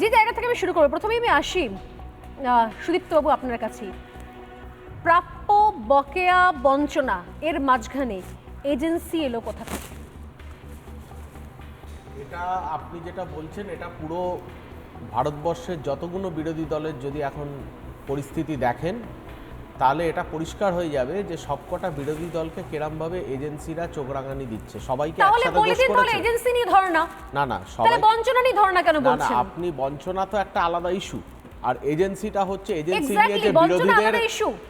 যে জায়গা থেকে আমি শুরু করব প্রথমে আমি আসি সুদীপ্তবাবু আপনার কাছে প্রাপ্য বকেয়া বঞ্চনা এর মাঝখানে এজেন্সি এলো কোথা থেকে? এটা আপনি যেটা বলছেন, এটা পুরো ভারতবর্ষের যতগুলো বিরোধী দলের যদি এখন পরিস্থিতি দেখেন তাহলে এটা পরিষ্কার হয়ে যাবে যে সবকটা বিরোধী দলকে কেরামভাবে এজেন্সিরা চোখরাঙানি দিচ্ছে। সবাইকে একসাথে দোষ করেছে। এজেন্সি নিয়ে না না না সবাই বঞ্চনা নিয়ে ধর্ণা কেন না না আপনি বঞ্চনা তো একটা আলাদা ইস্যু আর এজেন্সিটা হচ্ছে এজেন্সি নিয়ে যে বিরোধীদের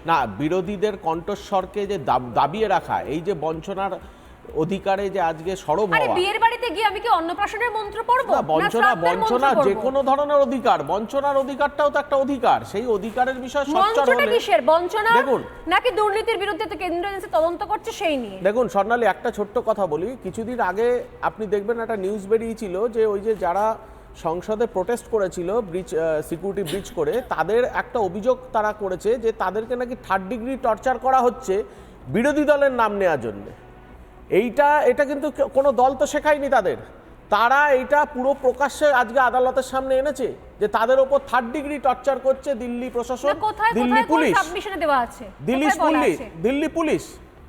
না বিরোধীদের কণ্ঠস্বরকে যে দাব- দাবিয়ে রাখা এই যে বঞ্চনার অধিকারে যে আজকে সরব হওয়া। বিয়ের বাড়িতে গিয়ে আমি কি অন্নপ্রাশনের মন্ত্র পড়ব? না, বঞ্চনা বঞ্চনা যে? কোনো ধরনের অধিকার বঞ্চনার অধিকারটাও তো একটা অধিকার। সেই অধিকারের বিষয় সচ্চর হলে কিসের? বঞ্চনা দেখুন। নাকি দুর্নীতির বিরুদ্ধে তো কেন্দ্রীয় এজেন্সি তদন্ত করছে সেই নিয়ে? দেখুন স্বর্ণালী একটা ছোট্ট কথা বলি। কিছুদিন আগে আপনি দেখবেন একটা নিউজ বেরিয়েছিল যে ওই যে যারা সংসদে প্রোটেস্ট করেছিল ব্রিজ সিকিউরিটি ব্রিজ করে তাদের একটা অভিযোগ তারা করেছে যে তাদেরকে নাকি থার্ড ডিগ্রি টর্চার করা হচ্ছে বিরোধী দলের নাম নেওয়ার জন্য। এইটা এটা কিন্তু কোনো দল তো শেখায়নি তাদের। তারা এইটা পুরো প্রকাশ্যে আজকে আদালতের সামনে এনেছে যে তাদের ওপর থার্ড ডিগ্রি টর্চার করছে দিল্লি প্রশাসন Delhi police. Delhi police Delhi police.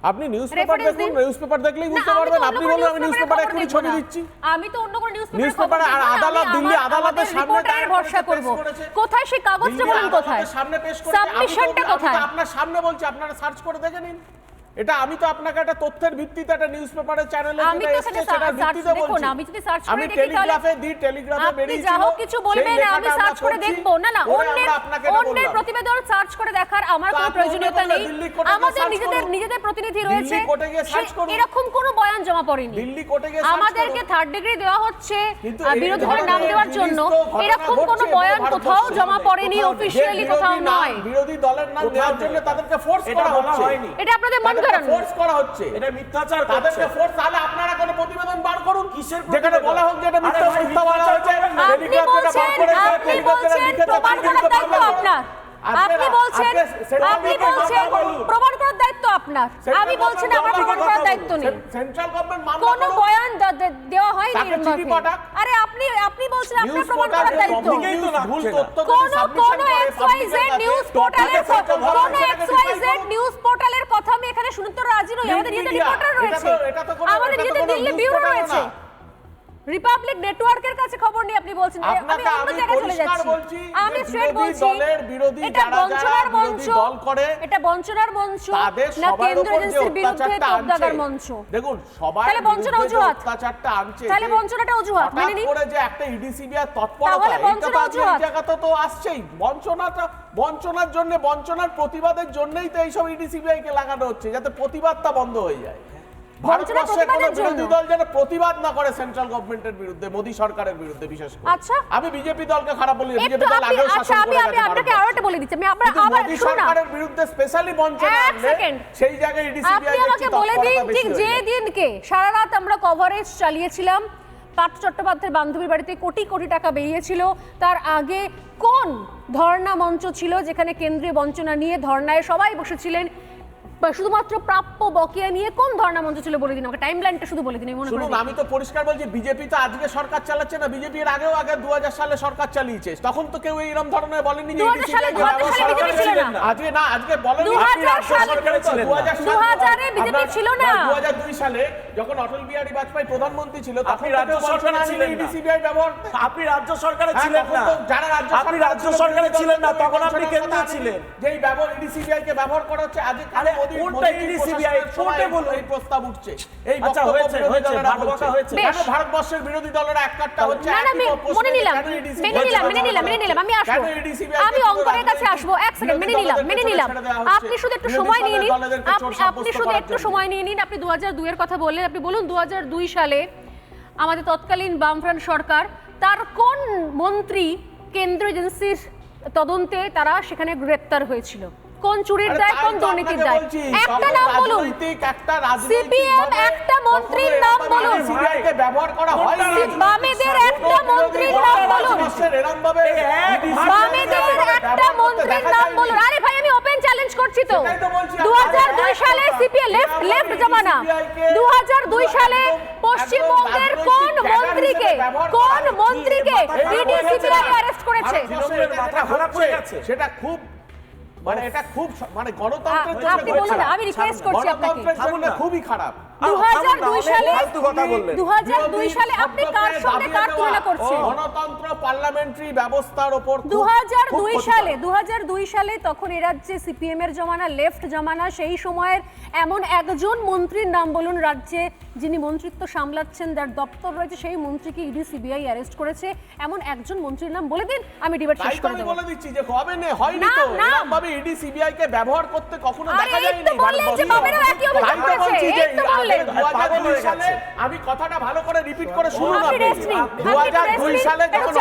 আপনি নিউজ পেপার দেখুন। নিউজ পেপার দেখলেই বুঝতে পারবেন। আপনি বলুন আমি নিউজ পেপারে এক্ষুনি ছবি দিচ্ছি। আমি তো অন্য কোনো নিউজ News paper আর আদালত, দিল্লি আদালতের সামনে রিপোর্টারের ভরসা করব। কোথায় সেই কাগজটা বলুন কোথায়? সামনে পেশ আমি সাবমিশনটা কোথায় আপনার সামনে বলছি আপনারা সার্চ করে দেখে নিন। এটা আমি তো আপনাকে একটা তথ্যের ভিত্তিতে একটা নিউজ পেপারের চ্যানেলে আমি তো এখানে ভিত্তিতে দেখুন, বলছি। আমি যদি search করে আমি দেখি টেলিগ্রাফে দি টেলিগ্রাফে আপনি বেরিয়েছিল যা হোক কিছু বলবেন আমি সার্চ করে দেখব। না না অন্যের অন্যের প্রতিবেদন সার্চ করে দেখার আমার কোনো প্রয়োজনীয়তা নেই। আমাদের নিজেদের নিজেদের প্রতিনিধি রয়েছে। এরকম কোনো বয়ান জমা পড়েনি। দিল্লি কোর্টে গিয়ে আমাদেরকে থার্ড ডিগ্রি দেওয়া হচ্ছে বিরোধীদের নাম দেওয়ার জন্য এরকম কোনো বয়ান কোথাও জমা পড়েনি। অফিসিয়ালি কোথাও নয়। বিরোধী দলের নাম দেওয়ার জন্য তাদেরকে ফোর্স এটা করা হচ্ছে। এটা আপনাদের মন গড়ানো ফোর্স করা হচ্ছে। এটা মিথ্যাচার তাদেরকে ফোর্স তাহলে আপনারা কোনো প্রতিবেদন বার করুন? কিসের যেখানে বলা হোক যে এটা মিথ্যা মিথ্যা বলা আপনি টেলিগ্রাফ যেটা বার বলছেন আপনি টেলিগ্রাফ বলছেন প্রমাণ করার দায়িত্ব আপনার। আপনি বলছেন আপনি বলছেন প্রমাণ করার দায়িত্ব আপনার। আমি বলছি না আমার প্রমাণ করার দায়িত্ব নেই। সেন্ট্রাল গভর্নমেন্ট মামলা কোনো বয়ান দেওয়া হয়নি। আরে আপনি আপনি বলছেন আপনার প্রমাণ করার দায়িত্ব। কোন কোন করে এক্সওয়াইজেড নিউজ বলা কোন এক্সওয়াইজেড নিউজ পোর্টালের কথা আমি এখানে শুনতে রাজি নই। আমাদের Media, রিপোর্টার রয়েছে। আমাদের নিজেদের দিল্লি ব্যুরো রয়েছে। রিপাবলিক নেটওয়ার্কের কাছে খবর নিয়ে আপনি বলছেন আমি অন্য জায়গায় চলে যাচ্ছি আমি স্ট্রেট বলছি দলের বিরোধী এটা বঞ্চনার মঞ্চ দল করে, এটা বঞ্চনার মঞ্চ না কেন্দ্র এজেন্সির বিরুদ্ধে তোপদাগার মঞ্চ দেখুন সবার তাহলে বঞ্চনা অজুহাত। অত্যাচারটা আনছে তাহলে বঞ্চনাটা অজুহাত, মেনে নিন। করে যে একটা ইডিসিবিআর তৎপরতা তাহলে এটা বঞ্চনা তো এই। জায়গাতে তো আসছেই বঞ্চনাটা বঞ্চনার জন্য বঞ্চনার প্রতিবাদের জন্যই তো এইসব ইডিসিবিআই কে লাগানো হচ্ছে যাতে প্রতিবাদটা বন্ধ হয়ে যায় বিরোধী দল যেন প্রতিবাদ না করে সেন্ট্রাল গভর্নমেন্টের বিরুদ্ধে মোদী সরকারের বিরুদ্ধে বিশেষ করে। আচ্ছা। আমি বিজেপি দলকে খারাপ বলি বিজেপি দল আগেও আচ্ছা শাসন করে আমি আপনাকে আরও একটা বলে দিচ্ছি আমি আমরা আবার মোদী সরকারের বিরুদ্ধে স্পেশালি বঞ্চনা সেই জায়গায় আপনি আমাকে বলে দিন ঠিক যে দিনকে সারা রাত আমরা কভারেজ চালিয়েছিলাম পার্থ চট্টোপাধ্যায়ের বান্ধবীর বাড়িতে কোটি কোটি টাকা বেরিয়েছিল। তার আগে কোন ধর্ণা মঞ্চ ছিল যেখানে কেন্দ্রীয় বঞ্চনা নিয়ে ধর্নায় সবাই বসেছিলেন? বা শুধুমাত্র প্রাপ্য বকেয়া নিয়ে কোন ধর্ণা মঞ্চ ছিল বলে দিন? আমাকে টাইম লাইনটা শুধু বলে দিন আমি মনে শুনুন আমি তো পরিষ্কার বলছি বিজেপি তো আজকে সরকার চালাচ্ছে না। বিজেপি এর আগেও আগে দু সালে সরকার চালিয়েছে। তখন তো কেউ এইরকম ধরনের বলেনি যে 2000 সালে- EDCBI কে 2000 সালে ব্যবহার করা আজকে না আজকে বলেনি 2000 আপনি সালে- সরকারে ছিলেন না। 2000 সালে- 2000 এ বিজেপি ছিল না। 2002 সালে যখন অটল বিহারী বাজপেয়ী প্রধানমন্ত্রী ছিল তখন আপনি রাজ্য সরকারে ছিলেন না। ব্যবহার আপনি রাজ্য সরকারে হ্যাঁ, ছিলেন না। যারা রাজ্য আপনি রাজ্য সরকারে ছিলেন না তখন আপনি কেন্দ্রে। ছিলেন। যেই ব্যবহার ইডিসিবিআই কে ব্যবহার করা হচ্ছে আজকে কোনটা মোদী EDCBI? প্রশাসনের বলুন? এই প্রস্তাব উঠছে এই আচ্ছা, হয়েছে, হয়েছে, দলেরা ভাগ বকা বলছে। হয়েছে। কেন ভারতবর্ষের বিরোধী দলেরা একটা একটা হচ্ছে না না একই আমি প্রশ্নে মনে নিলাম মেনে নিলাম মেনে নিলাম মেনে নিলাম আমি আসব আমি অঙ্কনের কাছে আসব এক সেকেন্ড মেনে নিলাম মেনে নিলাম ছেড়ে দেওয়া হচ্ছে। আপনি শুধু একটু সময় নিয়ে নিন আপনি- শুধু একটু সময় নিয়ে নিন আপনি দু হাজার দুইয়ের কথা বললেন আপনি বলুন দু হাজার দুই সালে আমাদের তৎকালীন বামফ্রন্ট সরকার তার কোন মন্ত্রী কেন্দ্র এজেন্সির তদন্তে তারা সেখানে গ্রেপ্তার হয়েছিল কোন চুরির দায় কোন দুর্নীতির দায়? একটা নাম বলুন। একটা ভাবে একটা মন্ত্রীর নাম বলুন। EDCBI ব্যবহার করা হয়নি। বামেদের একটা মন্ত্রীর নাম বলুন। বামেদের একটা মন্ত্রীর নাম বলুন। আরে ভাই আমি ওপেন চ্যালেঞ্জ করছি তো। সেটাই তো বলছি, দু হাজার দুই আপনারা সালে এক C P A left left জামানা। EDCBI কে দু হাজার দুই একদম- সালে পশ্চিমবঙ্গের কোন মন্ত্রীকে কোন মন্ত্রীকে এই ইডিসিবিআই অ্যারেস্ট করেছে? তৃণমূলের মাথা খারাপ হয়ে গেছে। সেটা খুব মানে এটা খুব মানে গণতন্ত্রের জন্য। আমি রিকোয়েস্ট করছি আপনাকে। খুবই খারাপ গণতন্ত্র পার্লামেন্টারি ব্যবস্থার উপর। সালে সালে তখন রাজ্যে সিপিএম এর জমানা লেফট জমানা সেই সময়ের এমন একজন মন্ত্রীর নাম বলুন রাজ্যে যিনি মন্ত্রিত্ব সামলাচ্ছেন যার দপ্তর রয়েছে সেই মন্ত্রীকে ইডি সিবিআই অ্যারেস্ট করেছে। এমন একজন মন্ত্রীর নাম বলে দিন আমি ডিবেট শেষ করে দেবো। বলে দিচ্ছি যে কবে নে হয়নি তো। এরকম ভাবে ইডি সিবিআই কে ব্যবহার করতে কখনো আরে দেখা এই যায়নি। তো বললেন যে ভারতবর্ষে। বামেরও একই অভিযোগ তাই তো করেছে, বলছি এই যে তো বললেন। 2002 সালে গেছে। আমি কথাটা ভালো করে রিপিট করে শুনুন আপনি আপনি রেস্ট নিন আপনি 2002 সালে যখন